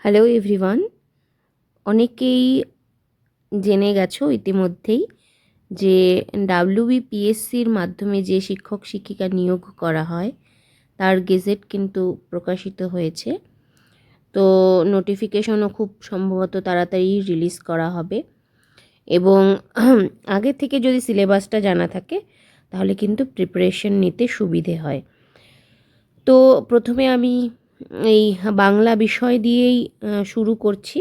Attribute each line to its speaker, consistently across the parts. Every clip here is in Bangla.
Speaker 1: হ্যালো এভরিওয়ান অনেকেই জেনে গেছো ইতিমধ্যেই যে ডাব্লিউবিপিএসসির মাধ্যমে যে শিক্ষক শিক্ষিকা নিয়োগ করা হয়, তার গেজেট কিন্তু প্রকাশিত হয়েছে। তো নোটিফিকেশনও খুব সম্ভবত তাড়াতাড়ি রিলিজ করা হবে। এবং আগে থেকে যদি সিলেবাসটা জানা থাকে, তাহলে কিন্তু প্রিপারেশন নিতে সুবিধে হয়। তো প্রথমে আমি এই বাংলা বিষয় দিয়েই শুরু করছি।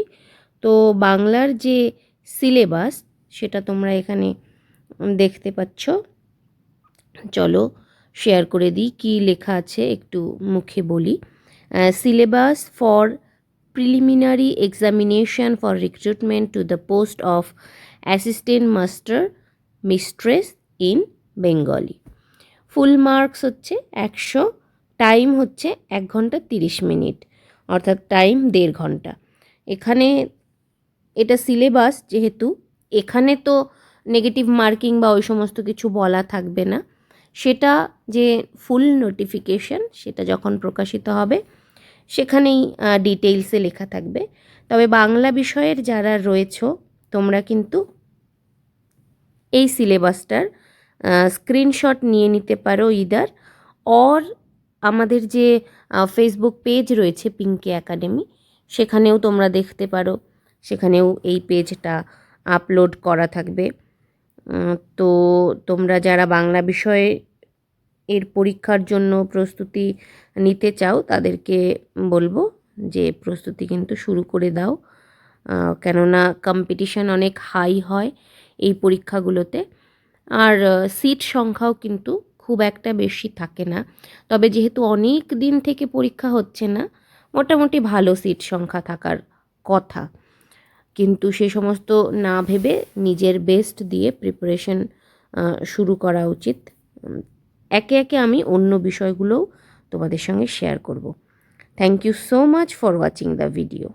Speaker 1: তো বাংলার যে সিলেবাস, সেটা তোমরা এখানে দেখতে পাচ্ছ। চলো শেয়ার করে দিই, কী লেখা আছে একটু মুখে বলি। Syllabus for preliminary examination for recruitment to the post of assistant master, mistress in Bengali. Full marks হচ্ছে একশো টাইম হচ্ছে এক ঘণ্টা তিরিশ মিনিট, অর্থাৎ টাইম দেড় ঘণ্টা। এখানে এটা সিলেবাস যেহেতু, এখানে তো নেগেটিভ মার্কিং বা ওই সমস্ত কিছু বলা থাকবে না। সেটা যে ফুল নোটিফিকেশন সেটা যখন প্রকাশিত হবে, সেখানেই ডিটেইলসে লেখা থাকবে। তবে বাংলা বিষয়ের যারা রয়েছো, তোমরা কিন্তু এই সিলেবাসটার স্ক্রিনশট নিয়ে নিতে পারো ইদার অর আমাদের যে ফেসবুক পেজ রয়েছে পিঙ্কি একাডেমি সেখানেও তোমরা দেখতে পারো। সেখানেও এই পেজটা আপলোড করা থাকবে। তো তোমরা যারা বাংলা বিষয়ে এর পরীক্ষার জন্য প্রস্তুতি নিতে চাও, তাদেরকে বলব যে, প্রস্তুতি কিন্তু শুরু করে দাও। কেননা কম্পিটিশন অনেক হাই হয় এই পরীক্ষাগুলোতে। আর সিট সংখ্যাও কিন্তু খুব একটা বেশি থাকে না। তবে যেহেতু অনেক দিন থেকে পরীক্ষা হচ্ছে না, মোটামুটি ভালো সিট সংখ্যা থাকার কথা। কিন্তু সে সমস্ত না ভেবে নিজের বেস্ট দিয়ে প্রিপারেশন শুরু করা উচিত। একে একে আমি অন্য বিষয়গুলোও তোমাদের সঙ্গে শেয়ার করব। Thank you so much for watching the video